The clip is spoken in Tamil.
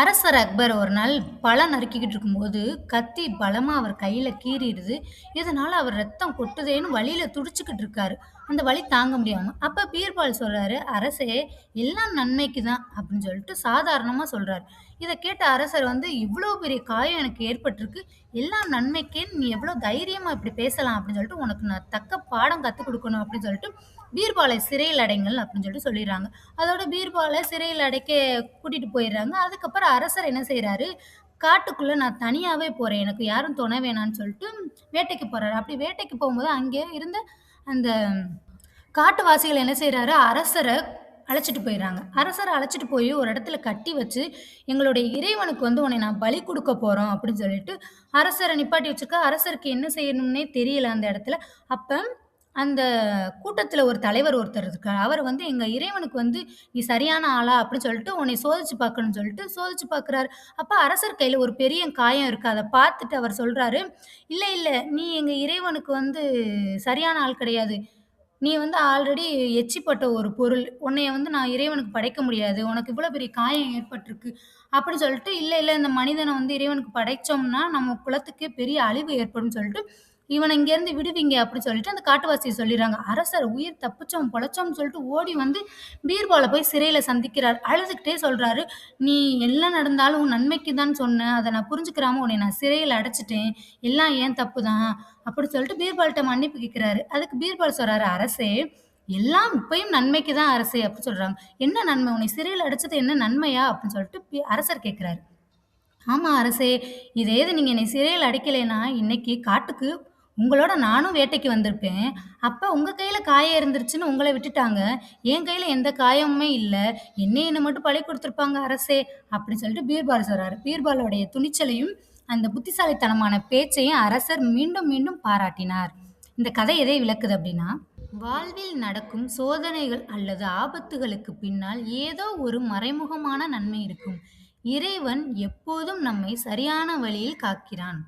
அரசர் அக்பர் ஒரு நாள் பழம் நறுக்கிக்கிட்டு இருக்கும்போது கத்தி பலமாக அவர் கையில் கீறிடுது. இதனால் அவர் ரத்தம் கொட்டுதேன்னு வழியில் துடிச்சுக்கிட்டு இருக்காரு. அந்த வழி தாங்க முடியாமல் அப்போ பீர்பால் சொல்கிறாரு அரசே எல்லாம் நன்மைக்கு தான் அப்படின்னு சொல்லிட்டு சாதாரணமாக சொல்கிறாரு இதை கேட்ட அரசர் வந்து இவ்வளோ பெரிய காயம் எனக்கு ஏற்பட்டிருக்கு. எல்லாம் நன்மைக்கேன்னு நீ எவ்வளோ தைரியமா இப்படி பேசலாம் அப்படின்னு சொல்லிட்டு உனக்கு நான் தக்க பாடம் கற்றுக் கொடுக்கணும் அப்படின்னு சொல்லிட்டு பீர்பாலை சிறையில் அடைங்கள் அப்படின்னு சொல்லிட்டு சொல்லிடுறாங்க. அதோட பீர்பாலை சிறையில் அடைக்க கூட்டிட்டு போயிடுறாங்க. அதுக்கப்புறம் அரசர் என்ன செய்கிறாரு காட்டுக்குள்ள நான் தனியாவே போறேன். எனக்கு யாரும் துணை வேணான்னு சொல்லிட்டு வேட்டைக்கு போறாரு. அப்படி வேட்டைக்கு போகும்போது அங்கே இருந்த அந்த காட்டுவாசிகள் என்ன செய்கிறாரு அரசரை அழைச்சிட்டு போயிடுறாங்க. அரசரை அழைச்சிட்டு போய் ஒரு இடத்துல கட்டி வச்சு எங்களுடைய இறைவனுக்கு வந்து உன்னை நான் பலி கொடுக்க போறோம் அப்படின்னு சொல்லிட்டு அரசரை நிப்பாட்டி வச்சிருக்க. அரசருக்கு என்ன செய்யணும்னே தெரியல அந்த இடத்துல. அப்ப அந்த கூட்டத்துல ஒரு தலைவர் ஒருத்தர் இருக்கார். அவர் வந்து எங்க இறைவனுக்கு வந்து நீ சரியான ஆளா? அப்படின்னு சொல்லிட்டு உன்னை சோதிச்சு பார்க்கணும்னு சொல்லிட்டு சோதிச்சு பார்க்குறாரு. அப்ப அரசர் கையில ஒரு பெரிய காயம் இருக்கு. அதை பார்த்துட்டு அவர் சொல்றாரு இல்ல இல்ல நீ எங்க இறைவனுக்கு வந்து சரியான ஆள் கிடையாது. நீ வந்து ஆல்ரெடி எச்சிப்பட்ட ஒரு பொருள். உன்னைய வந்து நான் இறைவனுக்கு படைக்க முடியாது. உனக்கு இவ்வளோ பெரிய காயம் ஏற்பட்டிருக்கு. அப்படின்னு சொல்லிட்டு இல்லை இல்லை இந்த மனிதனை வந்து இறைவனுக்கு படைச்சோம்னா நம்ம குலத்துக்கே பெரிய அழிவு ஏற்படும் சொல்லிட்டு இவனை இங்கேருந்து விடுவீங்க அப்படின்னு சொல்லிட்டு அந்த காட்டுவாசியை சொல்லிடுறாங்க. அரசர் உயிர் தப்பிச்சோம் பொழைச்சோம்னு சொல்லிட்டு ஓடி வந்து பீர்பாலை போய் சிறையில் சந்திக்கிறார். அழுதுகிட்டே சொல்றாரு நீ எல்லாம் நடந்தாலும் உன் நன்மைக்கு தான் சொன்னேன். அதை நான் புரிஞ்சுக்கிறாம உன்னை நான் சிறையில் அடைச்சிட்டேன். எல்லாம் ஏன் தப்பு தான் அப்படி சொல்லிட்டு பீர்பால்கிட்ட மன்னிப்பு கேட்கிறாரு அதுக்கு பீர்பால் சொல்றாரு அரசே எல்லாம் இப்பயும் நன்மைக்கு தான் அரசே அப்படின்னு சொல்றாங்க. என்ன நன்மை? உன்னை சிறையில் அடைச்சது என்ன நன்மையா? அப்படின்னு சொல்லிட்டு அரசர் கேட்கிறாரு ஆமா அரசே இதே இது நீங்க என்னை சிறையில் அடைக்கலைன்னா இன்னைக்கு காட்டுக்கு உங்களோட நானும் வேட்டைக்கு வந்திருப்பேன். அப்ப உங்க கையில காயம் இருந்துருச்சுன்னு உங்களை விட்டுட்டாங்க. என் கையில எந்த காயமுமே இல்லை. என்னை என்ன மட்டும் பழி கொடுத்துருப்பாங்க அரசே அப்படின்னு சொல்லிட்டு பீர்பால் சொல்றாரு. பீர்பாலோடைய துணிச்சலையும் அந்த புத்திசாலித்தனமான பேச்சையும் அரசர் மீண்டும் மீண்டும் பாராட்டினார். இந்த கதை எதை விளக்குது அப்படின்னா வாழ்வில் நடக்கும் சோதனைகள் அல்லது ஆபத்துகளுக்கு பின்னால் ஏதோ ஒரு மறைமுகமான நன்மை இருக்கும். இறைவன் எப்போதும் நம்மை சரியான வழியில் காக்கிறான்.